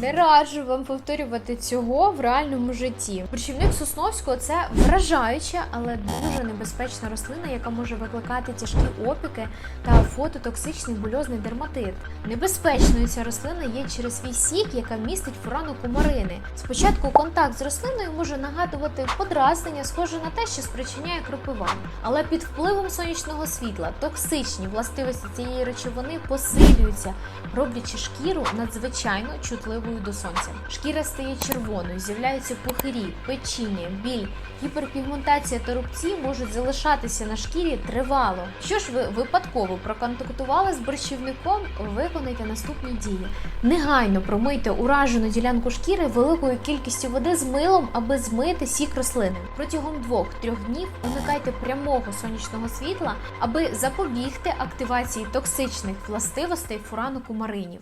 Не раджу вам повторювати цього в реальному житті. Борщівник Сосновського це вражаюча, але дуже небезпечна рослина, яка може викликати тяжкі опіки та фототоксичний бульозний дерматит. Небезпечною ця рослина є через свій сік, яка містить фурану кумарини. Спочатку контакт з рослиною може нагадувати подразнення, схоже на те, що спричиняє кропива. Але під впливом сонячного світла токсичні властивості цієї речовини посилюються, роблячи шкіру надзвичайно чутливою до сонця. Шкіра стає червоною, з'являються пухирі, печіння, біль, гіперпігментація та рубці можуть залишатися на шкірі тривало. Що ж ви випадково проконтактували з борщівником, виконайте наступні дії. Негайно промийте уражену ділянку шкіри великою кількістю води з милом, аби змити сік рослини. Протягом 2-3 днів уникайте прямого сонячного світла, аби запобігти активації токсичних властивостей фурану кумаринів.